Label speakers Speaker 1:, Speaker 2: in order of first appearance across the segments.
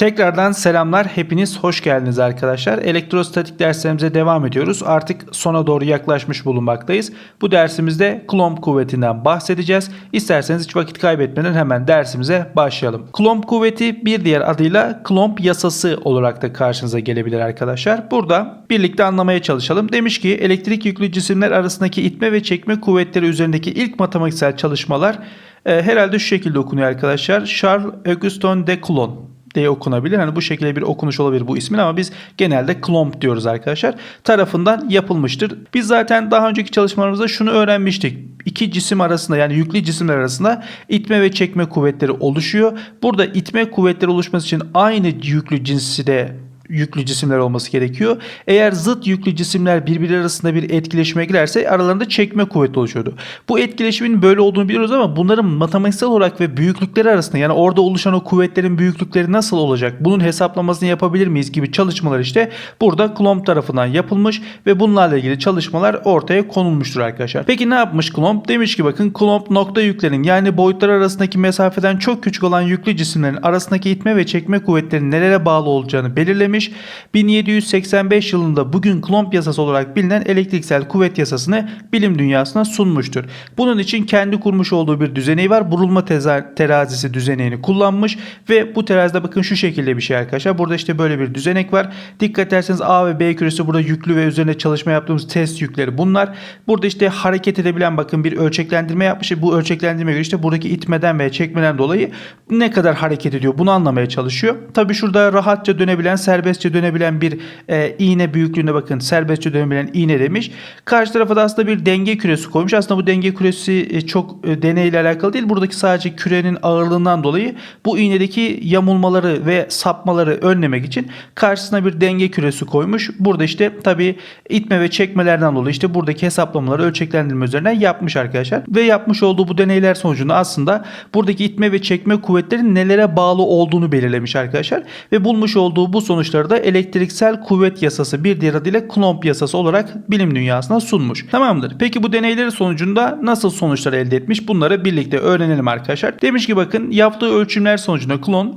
Speaker 1: Tekrardan selamlar. Hepiniz hoş geldiniz arkadaşlar. Elektrostatik derslerimize devam ediyoruz. Artık sona doğru yaklaşmış bulunmaktayız. Bu dersimizde Coulomb kuvvetinden bahsedeceğiz. İsterseniz hiç vakit kaybetmeden hemen dersimize başlayalım. Coulomb kuvveti bir diğer adıyla Coulomb yasası olarak da karşınıza gelebilir arkadaşlar. Burada birlikte anlamaya çalışalım. Demiş ki elektrik yüklü cisimler arasındaki itme ve çekme kuvvetleri üzerindeki ilk matematiksel çalışmalar e, herhalde şu şekilde okunuyor arkadaşlar. Charles Augustin de Coulomb diye okunabilir. Hani bu şekilde bir okunuş olabilir bu ismin ama biz genelde Coulomb diyoruz arkadaşlar. Tarafından yapılmıştır. Biz zaten daha önceki çalışmalarımızda şunu öğrenmiştik. İki cisim arasında yani yüklü cisimler arasında itme ve çekme kuvvetleri oluşuyor. Burada itme kuvvetleri oluşması için aynı yüklü cinsi de yüklü cisimler olması gerekiyor. Eğer zıt yüklü cisimler birbirleri arasında bir etkileşime girerse aralarında çekme kuvveti oluşuyordu. Bu etkileşimin böyle olduğunu biliyoruz ama bunların matematiksel olarak ve büyüklükleri arasında yani orada oluşan o kuvvetlerin büyüklükleri nasıl olacak? Bunun hesaplamasını yapabilir miyiz gibi çalışmalar işte burada Coulomb tarafından yapılmış ve bunlarla ilgili çalışmalar ortaya konulmuştur arkadaşlar. Peki ne yapmış Coulomb? Demiş ki bakın Coulomb nokta yüklerin yani boyutlar arasındaki mesafeden çok küçük olan yüklü cisimlerin arasındaki itme ve çekme kuvvetlerinin nelere bağlı olacağını belirlemiş 1785 yılında bugün Coulomb yasası olarak bilinen elektriksel kuvvet yasasını bilim dünyasına sunmuştur. Bunun için kendi kurmuş olduğu bir düzeneği var. Burulma terazisi düzeneğini kullanmış ve bu terazide bakın şu şekilde bir şey arkadaşlar. Burada işte böyle bir düzenek var. Dikkat ederseniz A ve B küresi burada yüklü ve üzerine çalışma yaptığımız test yükleri bunlar. Burada işte hareket edebilen bakın bir ölçeklendirme yapmış. Bu ölçeklendirme göre işte buradaki itmeden veya çekmeden dolayı ne kadar hareket ediyor bunu anlamaya çalışıyor. Tabi şurada rahatça dönebilen serbestçe dönebilen bir e, iğne büyüklüğüne bakın serbestçe dönebilen iğne demiş. Karşı tarafa da aslında bir denge küresi koymuş. Aslında bu denge küresi e, çok e, deneyle alakalı değil. Buradaki sadece kürenin ağırlığından dolayı bu iğnedeki yamulmaları ve sapmaları önlemek için karşısına bir denge küresi koymuş. Burada işte tabi itme ve çekmelerden dolayı işte buradaki hesaplamaları ölçeklendirme üzerinden yapmış arkadaşlar. Ve yapmış olduğu bu deneyler sonucunda aslında buradaki itme ve çekme kuvvetlerin nelere bağlı olduğunu belirlemiş arkadaşlar. Ve bulmuş olduğu bu sonuçları da elektriksel kuvvet yasası bir diğer adıyla Coulomb yasası olarak bilim dünyasına sunmuş. Tamamdır. Peki bu deneyleri sonucunda nasıl sonuçlar elde etmiş? Bunları birlikte öğrenelim arkadaşlar. Demiş ki bakın yaptığı ölçümler sonucunda Coulomb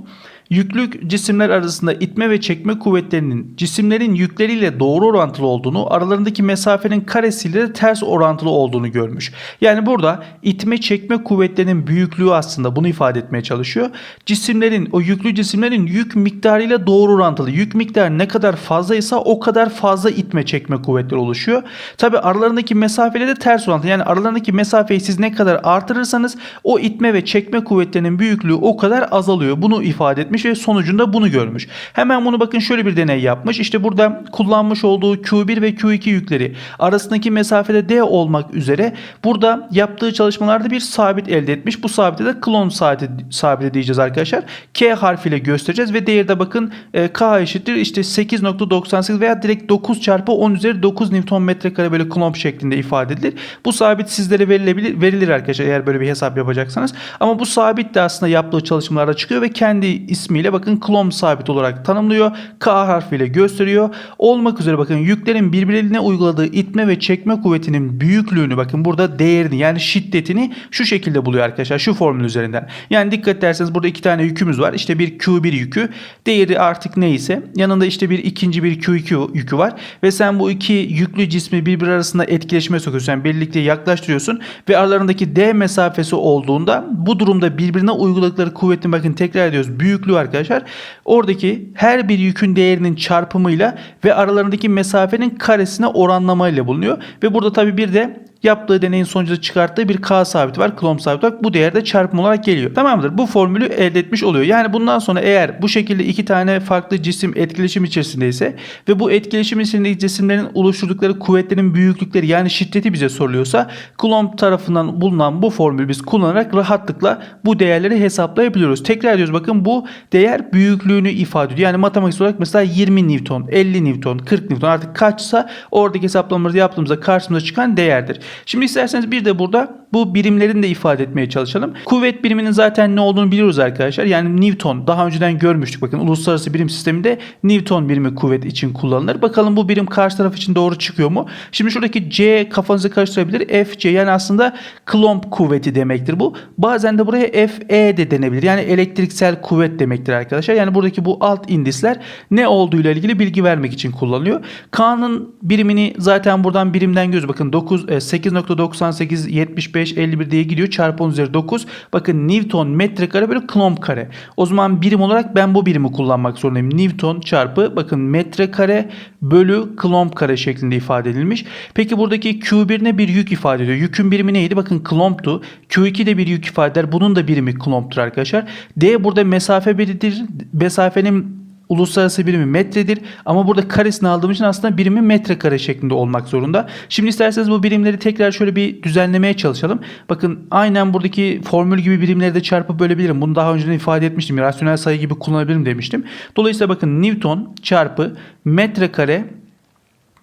Speaker 1: Yüklük cisimler arasında itme ve çekme kuvvetlerinin cisimlerin yükleriyle doğru orantılı olduğunu, aralarındaki mesafenin karesiyle de ters orantılı olduğunu görmüş. Yani burada itme çekme kuvvetlerinin büyüklüğü aslında bunu ifade etmeye çalışıyor. Cisimlerin, o yüklü cisimlerin yük miktarıyla doğru orantılı. Yük miktarı ne kadar fazlaysa o kadar fazla itme çekme kuvvetleri oluşuyor. Tabi aralarındaki mesafeyle de ters orantılı. Yani aralarındaki mesafeyi siz ne kadar artırırsanız o itme ve çekme kuvvetlerinin büyüklüğü o kadar azalıyor. Bunu ifade etmiş ve sonucunda bunu görmüş. Hemen bunu bakın şöyle bir deney yapmış. İşte burada kullanmış olduğu Q1 ve Q2 yükleri arasındaki mesafede D olmak üzere burada yaptığı çalışmalarda bir sabit elde etmiş. Bu sabite de klon saati, sabiti diyeceğiz arkadaşlar. K harfiyle göstereceğiz ve değeri de bakın e, K eşittir işte 8.98 veya direkt 9 çarpı 10 üzeri 9 Newton metrekare böyle klon şeklinde ifade edilir. Bu sabit sizlere verilebilir, verilir arkadaşlar eğer böyle bir hesap yapacaksanız. Ama bu sabit de aslında yaptığı çalışmalarda çıkıyor ve kendi ismiyle bakın Coulomb sabit olarak tanımlıyor. K harfiyle gösteriyor. Olmak üzere bakın yüklerin birbirine uyguladığı itme ve çekme kuvvetinin büyüklüğünü bakın burada değerini yani şiddetini şu şekilde buluyor arkadaşlar şu formül üzerinden. Yani dikkat ederseniz burada iki tane yükümüz var. İşte bir Q1 yükü değeri artık neyse yanında işte bir ikinci bir Q2 yükü var ve sen bu iki yüklü cismi birbiri arasında etkileşime sokuyorsun. Yani birlikte yaklaştırıyorsun ve aralarındaki D mesafesi olduğunda bu durumda birbirine uyguladıkları kuvvetin bakın tekrar ediyoruz büyüklüğü arkadaşlar. Oradaki her bir yükün değerinin çarpımıyla ve aralarındaki mesafenin karesine oranlamayla bulunuyor. Ve burada tabi bir de yaptığı deneyin sonucunda çıkarttığı bir K sabiti var. Coulomb sabiti var. Bu değerde çarpım olarak geliyor. Tamamdır. Bu formülü elde etmiş oluyor. Yani bundan sonra eğer bu şekilde iki tane farklı cisim etkileşim içerisindeyse ve bu etkileşim içerisindeki cisimlerin oluşturdukları kuvvetlerin büyüklükleri yani şiddeti bize soruluyorsa Coulomb tarafından bulunan bu formülü biz kullanarak rahatlıkla bu değerleri hesaplayabiliyoruz. Tekrar ediyoruz bakın bu değer büyüklüğünü ifade ediyor. Yani matematik olarak mesela 20 Newton, 50 Newton, 40 Newton artık kaçsa oradaki hesaplamaları yaptığımızda karşımıza çıkan değerdir. Şimdi isterseniz bir de burada bu birimlerini de ifade etmeye çalışalım. Kuvvet biriminin zaten ne olduğunu biliyoruz arkadaşlar. Yani Newton daha önceden görmüştük. Bakın uluslararası birim sisteminde Newton birimi kuvvet için kullanılır. Bakalım bu birim karşı taraf için doğru çıkıyor mu? Şimdi şuradaki C kafanızı karıştırabilir. FC yani aslında Coulomb kuvveti demektir bu. Bazen de buraya FE de denebilir. Yani elektriksel kuvvet demektir arkadaşlar. Yani buradaki bu alt indisler ne olduğuyla ilgili bilgi vermek için kullanılıyor. K'nın birimini zaten buradan birimden göz bakın 9 e, 8.98 75 51 diye gidiyor. Çarpı 10 üzeri 9. Bakın Newton metrekare bölü Coulomb kare. O zaman birim olarak ben bu birimi kullanmak zorundayım. Newton çarpı bakın metrekare bölü Coulomb kare şeklinde ifade edilmiş. Peki buradaki Q1 ne bir yük ifade ediyor? Yükün birimi neydi? Bakın Coulomb'tu. Q2 de bir yük ifade eder. Bunun da birimi Coulomb'tur arkadaşlar. D burada mesafe biridir. Mesafenin uluslararası birimi metredir. Ama burada karesini aldığım için aslında birimi metrekare şeklinde olmak zorunda. Şimdi isterseniz bu birimleri tekrar şöyle bir düzenlemeye çalışalım. Bakın aynen buradaki formül gibi birimleri de çarpıp bölebilirim. Bunu daha önceden ifade etmiştim. Rasyonel sayı gibi kullanabilirim demiştim. Dolayısıyla bakın Newton çarpı metrekare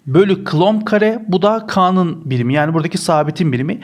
Speaker 1: bölü Coulomb kare bu da K'nın birimi. Yani buradaki sabitin birimi.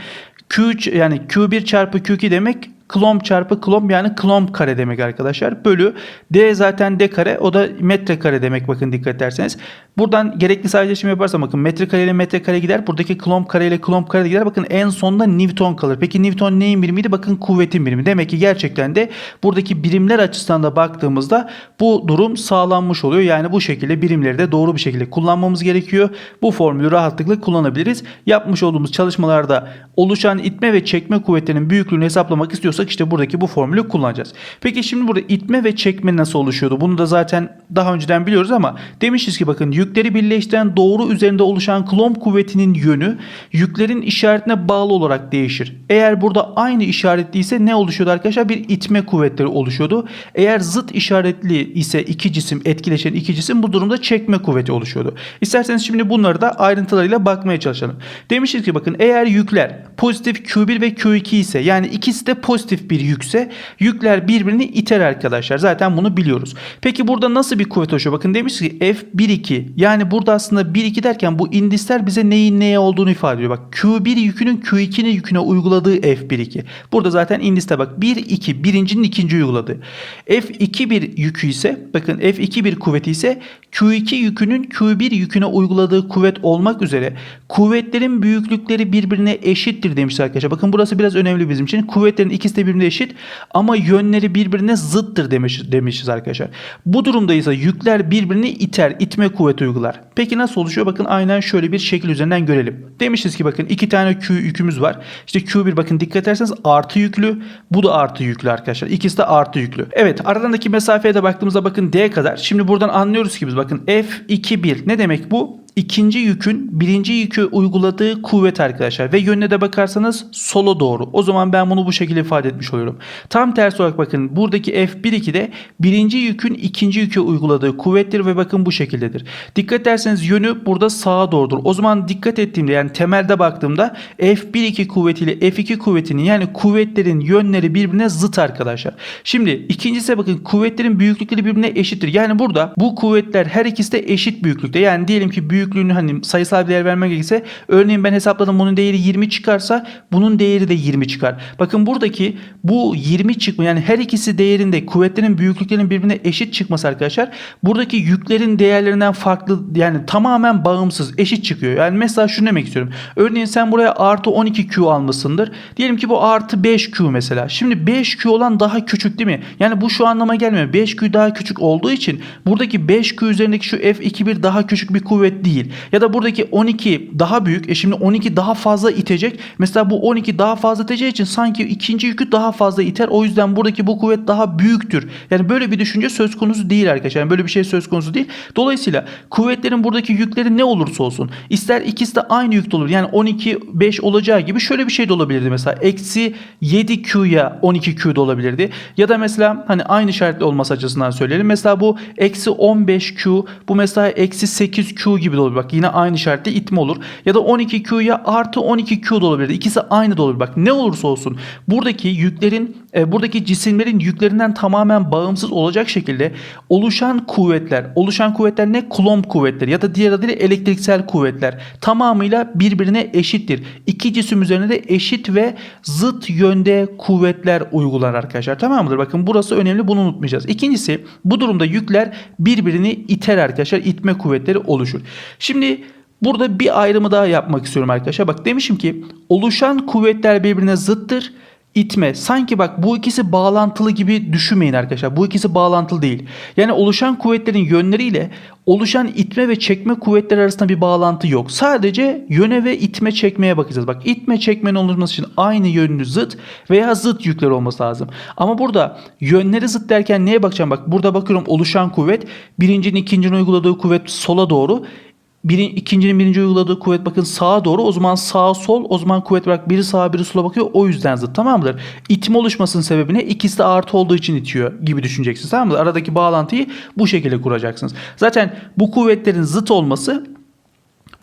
Speaker 1: Q3 yani Q1 çarpı Q2 demek Coulomb çarpı Coulomb yani Coulomb kare demek arkadaşlar. Bölü D zaten D kare o da metre demek bakın dikkat ederseniz. Buradan gerekli sadeleştirme yaparsam bakın metre ile metre gider. Buradaki Coulomb kare ile Coulomb kare de gider. Bakın en sonunda Newton kalır. Peki Newton neyin birimiydi? Bakın kuvvetin birimi. Demek ki gerçekten de buradaki birimler açısından da baktığımızda bu durum sağlanmış oluyor. Yani bu şekilde birimleri de doğru bir şekilde kullanmamız gerekiyor. Bu formülü rahatlıkla kullanabiliriz. Yapmış olduğumuz çalışmalarda oluşan itme ve çekme kuvvetlerinin büyüklüğünü hesaplamak istiyorsak işte buradaki bu formülü kullanacağız. Peki şimdi burada itme ve çekme nasıl oluşuyordu? Bunu da zaten daha önceden biliyoruz ama demişiz ki bakın yükleri birleştiren doğru üzerinde oluşan Coulomb kuvvetinin yönü yüklerin işaretine bağlı olarak değişir. Eğer burada aynı işaretliyse ne oluşuyordu arkadaşlar? Bir itme kuvvetleri oluşuyordu. Eğer zıt işaretli ise iki cisim etkileşen iki cisim bu durumda çekme kuvveti oluşuyordu. İsterseniz şimdi bunları da ayrıntılarıyla bakmaya çalışalım. Demişiz ki bakın eğer yükler pozitif Q1 ve Q2 ise yani ikisi de pozitif bir yükse yükler birbirini iter arkadaşlar. Zaten bunu biliyoruz. Peki burada nasıl bir kuvvet oluşuyor? Bakın demiş ki F1-2 yani burada aslında 1-2 derken bu indisler bize neyin neye olduğunu ifade ediyor. Bak Q1 yükünün Q2'nin yüküne uyguladığı F1-2. Burada zaten indiste bak 1-2 birincinin ikinci uyguladığı. F2 bir yükü ise bakın F2 bir kuvveti ise Q2 yükünün Q1 yüküne uyguladığı kuvvet olmak üzere kuvvetlerin büyüklükleri birbirine eşittir demişler arkadaşlar. Bakın burası biraz önemli bizim için. Kuvvetlerin ikisi de birbirine eşit ama yönleri birbirine zıttır demiş, demişiz arkadaşlar. Bu durumda ise yükler birbirini iter, itme kuvveti uygular. Peki nasıl oluşuyor? Bakın aynen şöyle bir şekil üzerinden görelim. Demişiz ki bakın iki tane Q yükümüz var. İşte Q1 bakın dikkat ederseniz artı yüklü. Bu da artı yüklü arkadaşlar. İkisi de artı yüklü. Evet aralarındaki mesafeye de baktığımızda bakın D kadar. Şimdi buradan anlıyoruz ki biz bakın F2 ne demek bu? İkinci yükün birinci yükü uyguladığı kuvvet arkadaşlar ve yönüne de bakarsanız sola doğru. O zaman ben bunu bu şekilde ifade etmiş oluyorum. Tam tersi olarak bakın buradaki F1-2'de birinci yükün ikinci yükü uyguladığı kuvvettir ve bakın bu şekildedir. Dikkat ederseniz yönü burada sağa doğrudur. O zaman dikkat ettiğimde yani temelde baktığımda F1-2 kuvvetiyle F2 kuvvetinin yani kuvvetlerin yönleri birbirine zıt arkadaşlar. Şimdi ikincisi bakın kuvvetlerin büyüklükleri birbirine eşittir. Yani burada bu kuvvetler her ikisi de eşit büyüklükte. Yani diyelim ki büyük büyüklüğünü hani sayısal bir değer vermek gerekirse örneğin ben hesapladım bunun değeri 20 çıkarsa bunun değeri de 20 çıkar. Bakın buradaki bu 20 çıkma yani her ikisi değerinde kuvvetlerin büyüklüklerinin birbirine eşit çıkması arkadaşlar buradaki yüklerin değerlerinden farklı yani tamamen bağımsız eşit çıkıyor. Yani mesela şunu demek istiyorum. Örneğin sen buraya artı 12Q almışsındır. Diyelim ki bu artı 5Q mesela. Şimdi 5Q olan daha küçük değil mi? Yani bu şu anlama gelmiyor. 5Q daha küçük olduğu için buradaki 5Q üzerindeki şu F21 daha küçük bir kuvvet değil değil. Ya da buradaki 12 daha büyük. E şimdi 12 daha fazla itecek. Mesela bu 12 daha fazla iteceği için sanki ikinci yükü daha fazla iter. O yüzden buradaki bu kuvvet daha büyüktür. Yani böyle bir düşünce söz konusu değil arkadaşlar. Yani böyle bir şey söz konusu değil. Dolayısıyla kuvvetlerin buradaki yükleri ne olursa olsun. ister ikisi de aynı yükte olur. Yani 12 5 olacağı gibi şöyle bir şey de olabilirdi. Mesela eksi 7Q'ya 12Q de olabilirdi. Ya da mesela hani aynı işaretli olması açısından söyleyelim. Mesela bu eksi 15Q bu mesela eksi 8Q gibi de olabilir. Bak yine aynı işaretle itme olur. Ya da 12Q'ya artı 12Q da olabilir. İkisi aynı da olabilir. Bak ne olursa olsun buradaki yüklerin e, buradaki cisimlerin yüklerinden tamamen bağımsız olacak şekilde oluşan kuvvetler, oluşan kuvvetler ne? Kulomb kuvvetleri ya da diğer adıyla elektriksel kuvvetler tamamıyla birbirine eşittir. İki cisim üzerine de eşit ve zıt yönde kuvvetler uygular arkadaşlar. Tamam mıdır? Bakın burası önemli bunu unutmayacağız. İkincisi bu durumda yükler birbirini iter arkadaşlar. İtme kuvvetleri oluşur. Şimdi Burada bir ayrımı daha yapmak istiyorum arkadaşlar. Bak demişim ki oluşan kuvvetler birbirine zıttır. İtme. Sanki bak bu ikisi bağlantılı gibi düşünmeyin arkadaşlar. Bu ikisi bağlantılı değil. Yani oluşan kuvvetlerin yönleriyle oluşan itme ve çekme kuvvetleri arasında bir bağlantı yok. Sadece yöne ve itme çekmeye bakacağız. Bak itme çekmenin oluşması için aynı yönlü zıt veya zıt yükler olması lazım. Ama burada yönleri zıt derken neye bakacağım? Bak burada bakıyorum oluşan kuvvet birincinin ikincinin uyguladığı kuvvet sola doğru birin, ikincinin birinci uyguladığı kuvvet bakın sağa doğru o zaman sağ sol o zaman kuvvet bırak biri sağa biri sola bakıyor o yüzden zıt tamam mıdır? İtme oluşmasının sebebi ne? İkisi de artı olduğu için itiyor gibi düşüneceksiniz tamam mı? Aradaki bağlantıyı bu şekilde kuracaksınız. Zaten bu kuvvetlerin zıt olması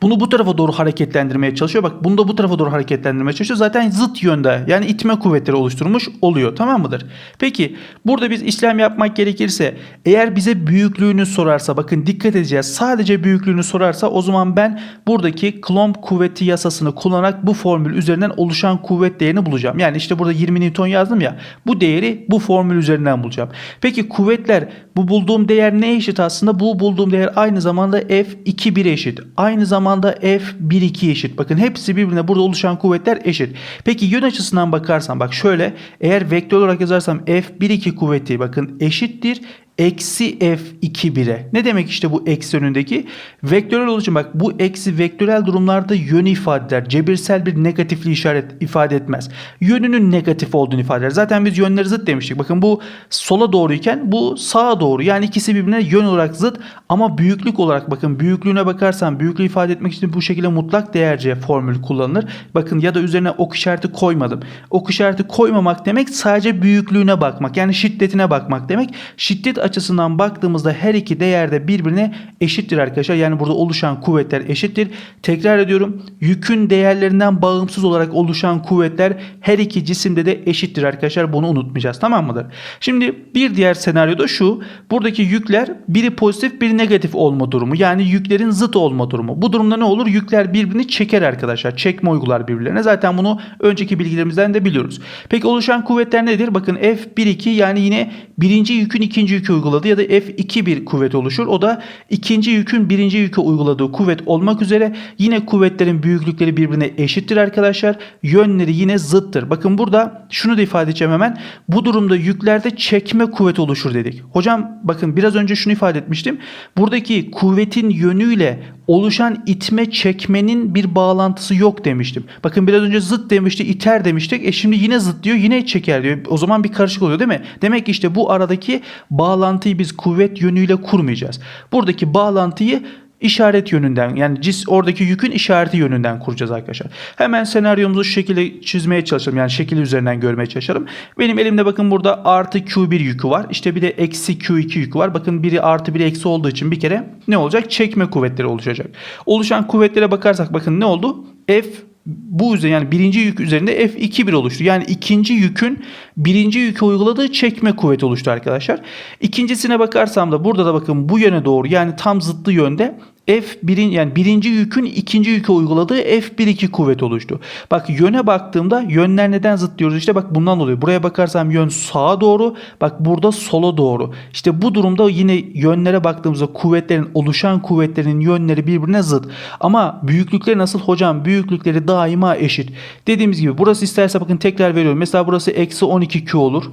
Speaker 1: bunu bu tarafa doğru hareketlendirmeye çalışıyor. Bak bunu da bu tarafa doğru hareketlendirmeye çalışıyor. Zaten zıt yönde yani itme kuvvetleri oluşturmuş oluyor. Tamam mıdır? Peki burada biz işlem yapmak gerekirse eğer bize büyüklüğünü sorarsa bakın dikkat edeceğiz. Sadece büyüklüğünü sorarsa o zaman ben buradaki Coulomb kuvveti yasasını kullanarak bu formül üzerinden oluşan kuvvet değerini bulacağım. Yani işte burada 20 Newton yazdım ya. Bu değeri bu formül üzerinden bulacağım. Peki kuvvetler bu bulduğum değer ne eşit aslında? Bu bulduğum değer aynı zamanda F2 eşit. Aynı zamanda F1 eşit. Bakın hepsi birbirine burada oluşan kuvvetler eşit. Peki yön açısından bakarsam bak şöyle eğer vektör olarak yazarsam F1 kuvveti bakın eşittir eksi f2 bire. Ne demek işte bu eksi önündeki? Vektörel oluşum bak bu eksi vektörel durumlarda yön ifade eder. Cebirsel bir negatifli işaret ifade etmez. Yönünün negatif olduğunu ifade eder. Zaten biz yönleri zıt demiştik. Bakın bu sola doğruyken bu sağa doğru. Yani ikisi birbirine yön olarak zıt ama büyüklük olarak bakın büyüklüğüne bakarsan büyüklüğü ifade etmek için bu şekilde mutlak değerce formül kullanılır. Bakın ya da üzerine ok işareti koymadım. Ok işareti koymamak demek sadece büyüklüğüne bakmak. Yani şiddetine bakmak demek. Şiddet açısından baktığımızda her iki değer de birbirine eşittir arkadaşlar. Yani burada oluşan kuvvetler eşittir. Tekrar ediyorum. Yükün değerlerinden bağımsız olarak oluşan kuvvetler her iki cisimde de eşittir arkadaşlar. Bunu unutmayacağız. Tamam mıdır? Şimdi bir diğer senaryoda şu. Buradaki yükler biri pozitif biri negatif olma durumu. Yani yüklerin zıt olma durumu. Bu durumda ne olur? Yükler birbirini çeker arkadaşlar. Çekme uygular birbirlerine. Zaten bunu önceki bilgilerimizden de biliyoruz. Peki oluşan kuvvetler nedir? Bakın F1-2 yani yine birinci yükün ikinci yükü uyguladı ya da F2 bir kuvvet oluşur. O da ikinci yükün birinci yüke uyguladığı kuvvet olmak üzere yine kuvvetlerin büyüklükleri birbirine eşittir arkadaşlar. Yönleri yine zıttır. Bakın burada şunu da ifade edeceğim hemen. Bu durumda yüklerde çekme kuvvet oluşur dedik. Hocam bakın biraz önce şunu ifade etmiştim. Buradaki kuvvetin yönüyle oluşan itme çekmenin bir bağlantısı yok demiştim. Bakın biraz önce zıt demişti, iter demiştik. E şimdi yine zıt diyor, yine çeker diyor. O zaman bir karışık oluyor değil mi? Demek ki işte bu aradaki bağlantıyı biz kuvvet yönüyle kurmayacağız. Buradaki bağlantıyı işaret yönünden yani cis oradaki yükün işareti yönünden kuracağız arkadaşlar. Hemen senaryomuzu şu şekilde çizmeye çalışalım. Yani şekil üzerinden görmeye çalışalım. Benim elimde bakın burada artı Q1 yükü var. İşte bir de eksi Q2 yükü var. Bakın biri artı biri eksi olduğu için bir kere ne olacak? Çekme kuvvetleri oluşacak. Oluşan kuvvetlere bakarsak bakın ne oldu? F bu üzerine yani birinci yük üzerinde F2 oluştu. Yani ikinci yükün birinci yüke uyguladığı çekme kuvveti oluştu arkadaşlar. İkincisine bakarsam da burada da bakın bu yöne doğru yani tam zıttı yönde F1'in yani birinci yükün ikinci yüke uyguladığı F1-2 kuvvet oluştu. Bak yöne baktığımda yönler neden zıt diyoruz? İşte bak bundan dolayı. Buraya bakarsam yön sağa doğru. Bak burada sola doğru. İşte bu durumda yine yönlere baktığımızda kuvvetlerin oluşan kuvvetlerin yönleri birbirine zıt. Ama büyüklükleri nasıl? Hocam büyüklükleri daima eşit. Dediğimiz gibi burası isterse bakın tekrar veriyorum. Mesela burası eksi 12Q olur.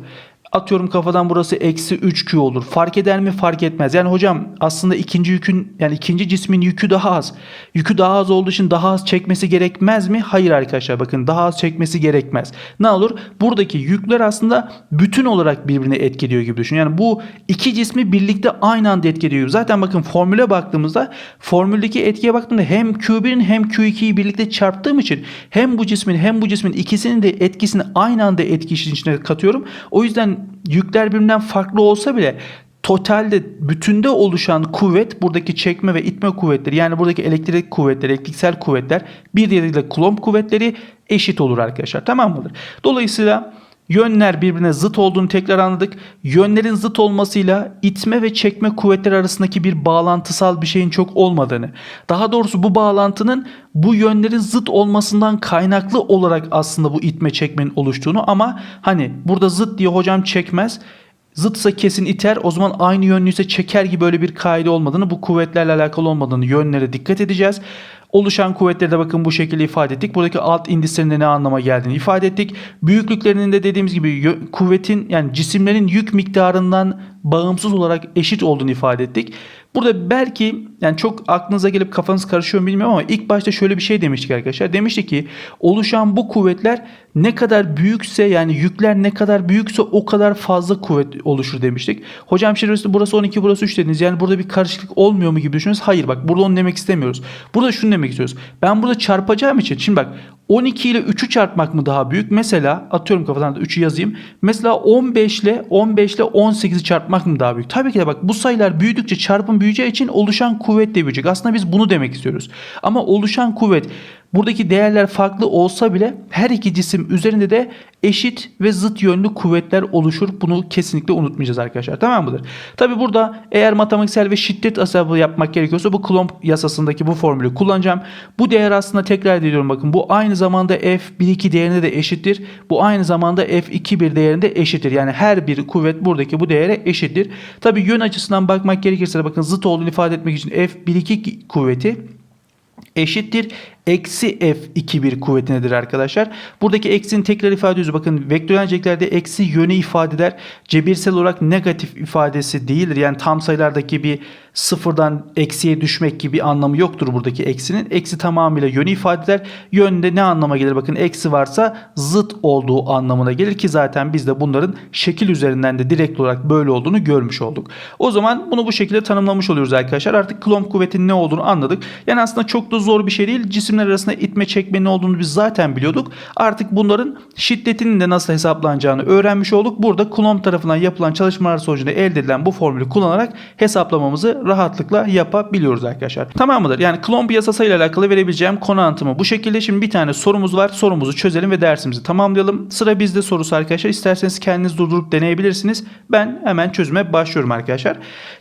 Speaker 1: Atıyorum kafadan burası eksi 3Q olur. Fark eder mi? Fark etmez. Yani hocam aslında ikinci yükün yani ikinci cismin yükü daha az. Yükü daha az olduğu için daha az çekmesi gerekmez mi? Hayır arkadaşlar bakın daha az çekmesi gerekmez. Ne olur? Buradaki yükler aslında bütün olarak birbirine etkiliyor gibi düşün. Yani bu iki cismi birlikte aynı anda etkiliyor. Zaten bakın formüle baktığımızda formüldeki etkiye baktığımda hem Q1'in hem Q2'yi birlikte çarptığım için hem bu cismin hem bu cismin ikisinin de etkisini aynı anda etki içine katıyorum. O yüzden yükler birbirinden farklı olsa bile totalde bütünde oluşan kuvvet buradaki çekme ve itme kuvvetleri yani buradaki elektrik kuvvetleri, elektriksel kuvvetler bir diğeriyle Coulomb kuvvetleri eşit olur arkadaşlar. Tamam mıdır? Dolayısıyla Yönler birbirine zıt olduğunu tekrar anladık. Yönlerin zıt olmasıyla itme ve çekme kuvvetleri arasındaki bir bağlantısal bir şeyin çok olmadığını, daha doğrusu bu bağlantının bu yönlerin zıt olmasından kaynaklı olarak aslında bu itme çekmenin oluştuğunu ama hani burada zıt diye hocam çekmez. Zıtsa kesin iter o zaman aynı yönlüyse çeker gibi böyle bir kaide olmadığını bu kuvvetlerle alakalı olmadığını yönlere dikkat edeceğiz. Oluşan kuvvetleri de bakın bu şekilde ifade ettik. Buradaki alt indislerin de ne anlama geldiğini ifade ettik. Büyüklüklerinin de dediğimiz gibi kuvvetin yani cisimlerin yük miktarından bağımsız olarak eşit olduğunu ifade ettik. Burada belki yani çok aklınıza gelip kafanız karışıyor bilmiyorum ama ilk başta şöyle bir şey demiştik arkadaşlar. Demiştik ki oluşan bu kuvvetler ne kadar büyükse yani yükler ne kadar büyükse o kadar fazla kuvvet oluşur demiştik. Hocam şimdi burası 12 burası 3 dediniz. Yani burada bir karışıklık olmuyor mu gibi düşünüyoruz. Hayır bak burada onu demek istemiyoruz. Burada şunu demek istiyoruz. Ben burada çarpacağım için şimdi bak 12 ile 3'ü çarpmak mı daha büyük? Mesela atıyorum kafadan da 3'ü yazayım. Mesela 15 ile 15 ile 18'i çarpmak mı daha büyük? Tabii ki de bak bu sayılar büyüdükçe çarpım büyüyeceği için oluşan kuvvet de büyüyecek. Aslında biz bunu demek istiyoruz. Ama oluşan kuvvet buradaki değerler farklı olsa bile her iki cisim üzerinde de eşit ve zıt yönlü kuvvetler oluşur. Bunu kesinlikle unutmayacağız arkadaşlar. Tamam mıdır? Tabi burada eğer matematiksel ve şiddet hesabı yapmak gerekiyorsa bu Coulomb yasasındaki bu formülü kullanacağım. Bu değer aslında tekrar ediyorum bakın bu aynı zamanda F1-2 değerine de eşittir. Bu aynı zamanda F2-1 değerinde eşittir. Yani her bir kuvvet buradaki bu değere eşittir. Tabi yön açısından bakmak gerekirse bakın zıt olduğunu ifade etmek için F1-2 kuvveti eşittir eksi f2 kuvveti nedir arkadaşlar? Buradaki eksinin tekrar ifade ediyoruz. Bakın vektörel ceklerde eksi yönü ifade eder. Cebirsel olarak negatif ifadesi değildir. Yani tam sayılardaki bir sıfırdan eksiye düşmek gibi anlamı yoktur buradaki eksinin. Eksi tamamıyla yönü ifade eder. Yönde ne anlama gelir? Bakın eksi varsa zıt olduğu anlamına gelir ki zaten biz de bunların şekil üzerinden de direkt olarak böyle olduğunu görmüş olduk. O zaman bunu bu şekilde tanımlamış oluyoruz arkadaşlar. Artık Coulomb kuvvetinin ne olduğunu anladık. Yani aslında çok da zor bir şey değil. Cisimler arasında itme çekme ne olduğunu biz zaten biliyorduk. Artık bunların şiddetinin de nasıl hesaplanacağını öğrenmiş olduk. Burada Coulomb tarafından yapılan çalışmalar sonucunda elde edilen bu formülü kullanarak hesaplamamızı rahatlıkla yapabiliyoruz arkadaşlar. Tamam mıdır? Yani Coulomb yasasıyla alakalı verebileceğim konu anlatımı bu şekilde. Şimdi bir tane sorumuz var. Sorumuzu çözelim ve dersimizi tamamlayalım. Sıra bizde sorusu arkadaşlar. İsterseniz kendiniz durdurup deneyebilirsiniz. Ben hemen çözüme başlıyorum arkadaşlar.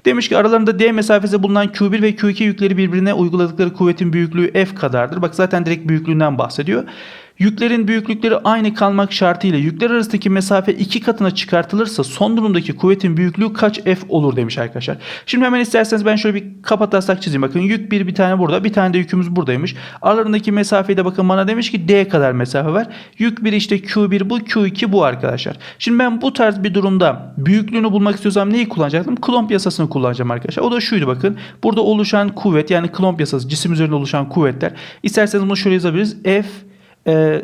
Speaker 1: Demiş ki aralarında D mesafesi bulunan Q1 ve Q2 yükleri birbirine uyguladıkları kuvvetin büyüklüğü F kadardır. Bak zaten direkt büyüklüğünden bahsediyor. Yüklerin büyüklükleri aynı kalmak şartıyla yükler arasındaki mesafe iki katına çıkartılırsa son durumdaki kuvvetin büyüklüğü kaç F olur demiş arkadaşlar. Şimdi hemen isterseniz ben şöyle bir kapataslak çizeyim. Bakın yük bir bir tane burada bir tane de yükümüz buradaymış. Aralarındaki mesafeyi de bakın bana demiş ki D kadar mesafe var. Yük bir işte Q1 bu Q2 bu arkadaşlar. Şimdi ben bu tarz bir durumda büyüklüğünü bulmak istiyorsam neyi kullanacaktım? Coulomb yasasını kullanacağım arkadaşlar. O da şuydu bakın. Burada oluşan kuvvet yani Coulomb yasası cisim üzerinde oluşan kuvvetler. İsterseniz bunu şöyle yazabiliriz. F e,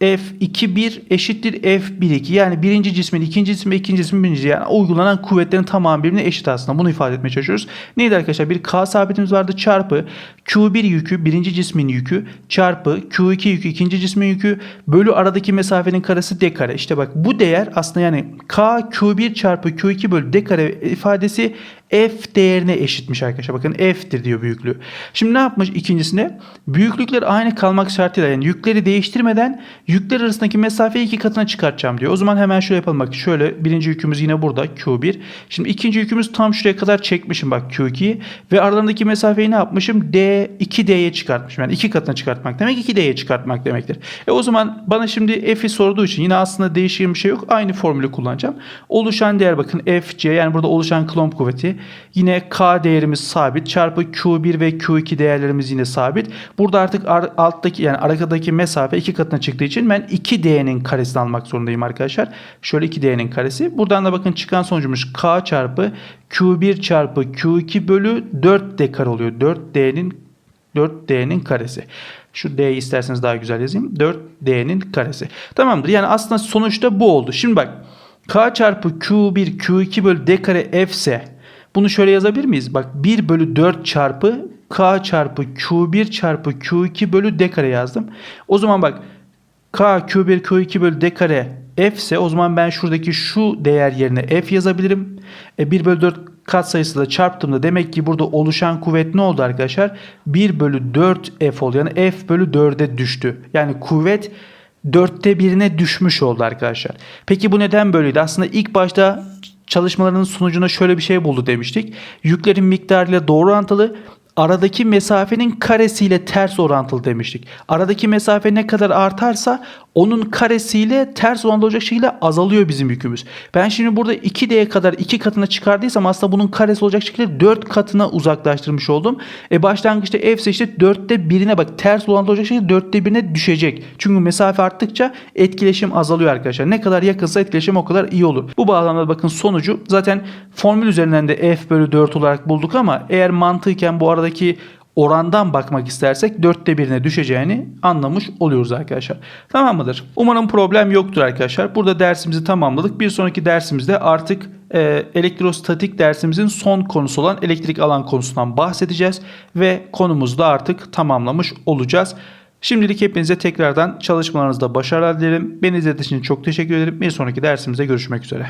Speaker 1: F2-1 eşittir F1-2. Yani birinci cismin ikinci cismin ve ikinci cismin birinci. Yani uygulanan kuvvetlerin tamamı birbirine eşit aslında. Bunu ifade etmeye çalışıyoruz. Neydi arkadaşlar? Bir K sabitimiz vardı çarpı Q1 yükü birinci cismin yükü çarpı Q2 yükü ikinci cismin yükü bölü aradaki mesafenin karesi d kare. İşte bak bu değer aslında yani K Q1 çarpı Q2 bölü d kare ifadesi f değerine eşitmiş arkadaşlar. Bakın f'tir diyor büyüklüğü. Şimdi ne yapmış ikincisinde? Büyüklükler aynı kalmak şartıyla yani yükleri değiştirmeden yükler arasındaki mesafeyi iki katına çıkartacağım diyor. O zaman hemen şöyle yapalım bak. Şöyle birinci yükümüz yine burada Q1. Şimdi ikinci yükümüz tam şuraya kadar çekmişim bak Q2'yi ve aralarındaki mesafeyi ne yapmışım? D 2D'ye çıkartmışım. Yani iki katına çıkartmak demek 2D'ye çıkartmak demektir. E o zaman bana şimdi F'i sorduğu için yine aslında değişen bir şey yok. Aynı formülü kullanacağım. Oluşan değer bakın FC yani burada oluşan Coulomb kuvveti Yine K değerimiz sabit. Çarpı Q1 ve Q2 değerlerimiz yine sabit. Burada artık alttaki yani arkadaki mesafe iki katına çıktığı için ben 2D'nin karesini almak zorundayım arkadaşlar. Şöyle 2D'nin karesi. Buradan da bakın çıkan sonucumuz K çarpı Q1 çarpı Q2 bölü 4D kare oluyor. 4D'nin 4D'nin karesi. Şu D'yi isterseniz daha güzel yazayım. 4D'nin karesi. Tamamdır. Yani aslında sonuçta bu oldu. Şimdi bak K çarpı Q1 Q2 bölü D kare F ise bunu şöyle yazabilir miyiz? Bak 1 bölü 4 çarpı k çarpı q1 çarpı q2 bölü d kare yazdım. O zaman bak k q1 q2 bölü d kare f ise o zaman ben şuradaki şu değer yerine f yazabilirim. E 1 bölü 4 kat sayısı da çarptığımda demek ki burada oluşan kuvvet ne oldu arkadaşlar? 1 bölü 4 f oldu. Yani f bölü 4'e düştü. Yani kuvvet dörtte birine düşmüş oldu arkadaşlar. Peki bu neden böyleydi? Aslında ilk başta çalışmalarının sonucunda şöyle bir şey buldu demiştik. Yüklerin miktarıyla doğru orantılı aradaki mesafenin karesiyle ters orantılı demiştik. Aradaki mesafe ne kadar artarsa onun karesiyle ters orantılı olacak şekilde azalıyor bizim yükümüz. Ben şimdi burada 2D'ye kadar 2 katına çıkardıysam aslında bunun karesi olacak şekilde 4 katına uzaklaştırmış oldum. E başlangıçta F ise işte 4'te birine bak ters orantılı olacak şekilde 4'te birine düşecek. Çünkü mesafe arttıkça etkileşim azalıyor arkadaşlar. Ne kadar yakınsa etkileşim o kadar iyi olur. Bu bağlamda bakın sonucu zaten formül üzerinden de F bölü 4 olarak bulduk ama eğer mantıken bu aradaki orandan bakmak istersek dörtte birine düşeceğini anlamış oluyoruz arkadaşlar. Tamam mıdır? Umarım problem yoktur arkadaşlar. Burada dersimizi tamamladık. Bir sonraki dersimizde artık e, elektrostatik dersimizin son konusu olan elektrik alan konusundan bahsedeceğiz ve konumuzu da artık tamamlamış olacağız. Şimdilik hepinize tekrardan çalışmalarınızda başarılar dilerim. Beni izlediğiniz için çok teşekkür ederim. Bir sonraki dersimizde görüşmek üzere.